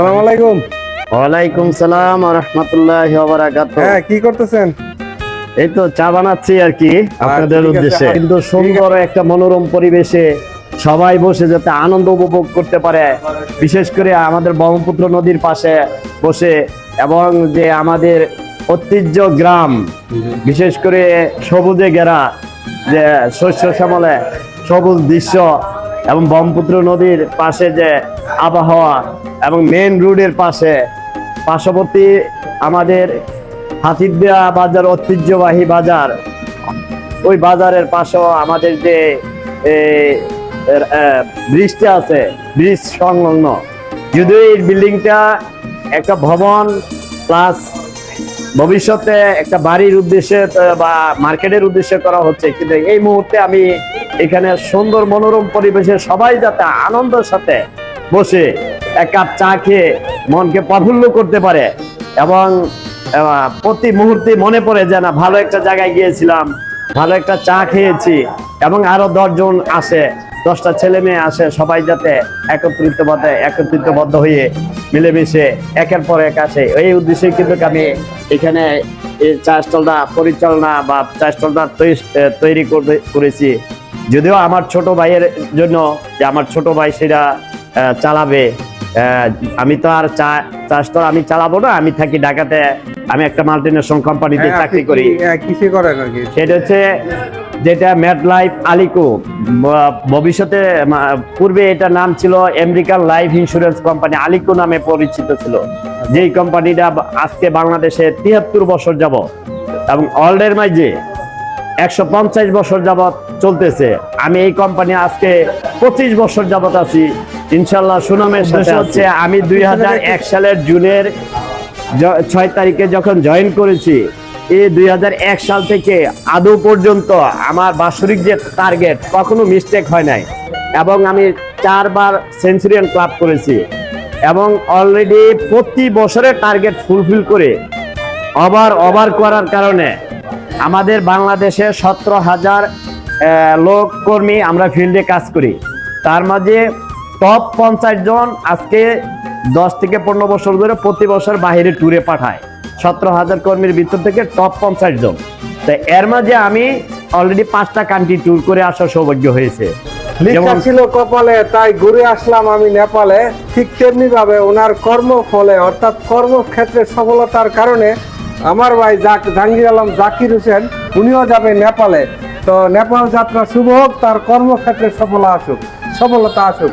সালাম আলাইকুম। ওয়ালাইকুম সালাম রহমতুল্লাহ হ্যাঁ কি করতেছেন? এই তো চা বানাচ্ছি আর কি আপনাদের উদ্দেশ্যে। কিন্তু সুন্দর একটা মনোরম পরিবেশে সবাই বসে যাতে আনন্দ উপভোগ করতে পারে। বিশেষ করে আমাদের ব্রহ্মপুত্র নদীর পাশে বসে এবং যে আমাদের ঐতিহ্য গ্রাম বিশেষ করে সবুজে ঘেরা যে শস্য শ্যামলে সবুজ দৃশ্য এবং ব্রহ্মপুত্র নদীর পাশে যে আবহাওয়া এবং মেন রোডের পাশে, পার্শ্ববর্তী আমাদের হাতিদিয়া বাজার, ঐতিহ্যবাহী বাজার, ওই বাজারের পাশেও আমাদের যে ব্রিজটা আছে, ব্রিজ সংলগ্ন। যদিও এই বিল্ডিংটা একটা ভবন প্লাস ভবিষ্যতে একটা বাড়ির উদ্দেশ্যে বা মার্কেটের উদ্দেশ্যে করা হচ্ছে। কিন্তু এই মুহূর্তে আমি এখানে সুন্দর মনোরম পরিবেশে সবাই যাতে আনন্দের সাথে বসে এক কাপ চা খেয়ে মনকে প্রফুল্ল করতে পারে এবং প্রতি মুহূর্তে মনে পড়ে যে না, ভালো একটা জায়গায় গিয়েছিলাম, ভালো একটা চা খেয়েছি এবং আরও দশজন আসে। দশটা ছেলে মেয়ে আসে সবাই যাতে একত্রিতবদ্ধ একত্রিতবদ্ধ হয়ে মিলেমিশে একের পর এক আসে। এই উদ্দেশ্যে কিন্তু আমি এখানে এই চা স্টলটা পরিচালনা বা চা স্টলটা তৈরি করেছি। যদিও আমার ছোট ভাইয়ের জন্য যে আমার ছোট ভাই সেটা চালাবে। আহ, আমি তো আর চা চা স্টল আমি চালাবো না আমি থাকি ঢাকাতে। আমি একটা মাল্টিনেশনাল কোম্পানিতে হ্যাঁ, চাকরি করি। হ্যাঁ, করেন সেটা হচ্ছে যেটা ম্যাট লাইফ আলিকো ভবিষ্যতে পূর্বে এটা নাম ছিল American life insurance company ALICO নামে পরিচিত ছিল। যেই কোম্পানিটা আজকে বাংলাদেশে তিয়াত্তর বছর যাব এবং অলডের মাঝে একশো পঞ্চাশ বছর যাবৎ চলতেছে। আমি এই কোম্পানি আজকে পঁচিশ বছর যাবৎ আছি। ইনশাল্লাহ সুনামের সাথে হচ্ছে আমি দুই এক সালের জুনের ছয় তারিখে যখন জয়েন করেছি এই দুই হাজার এক সাল থেকে আদৌ পর্যন্ত আমার বাৎসরিক যে টার্গেট কখনো মিস্টেক হয় নাই। এবং আমি চারবার সেঞ্চুরিয়ান ক্লাব করেছি। এবং অলরেডি প্রতি বছরের টার্গেট ফুলফিল করে ওভার ওভার করার কারণে আমাদের বাংলাদেশে সতেরো হাজার লোক কর্মী আমরা ফিল্ডে কাজ করি। তার মাঝে টপ পঞ্চাশ জন আজকে দশ থেকে পনেরো বছর ধরে প্রতি বছর বাইরে ট্যুরে পাঠায়। সতেরো হাজার কর্মীর ভিতর থেকে টপ পঞ্চাশ জন। তো এর মাঝে আমি অলরেডি পাঁচটা কান্ট্রি ট্যুর করে আসার সৌভাগ্য হয়েছে। লিখা ছিল কপালে তাই ঘুরে আসলাম আমি নেপালে। ঠিক তেমনি ভাবে ওনার কর্মফলে অর্থাৎ কর্মক্ষেত্রে সফলতার কারণে আমার ভাই জাক জাহাঙ্গীর আলম জাকির হোসেন উনিও যাবে নেপালে। তো নেপাল যাত্রা শুভ হোক তার কর্মক্ষেত্রে সফল আসুক সফলতা আসুক।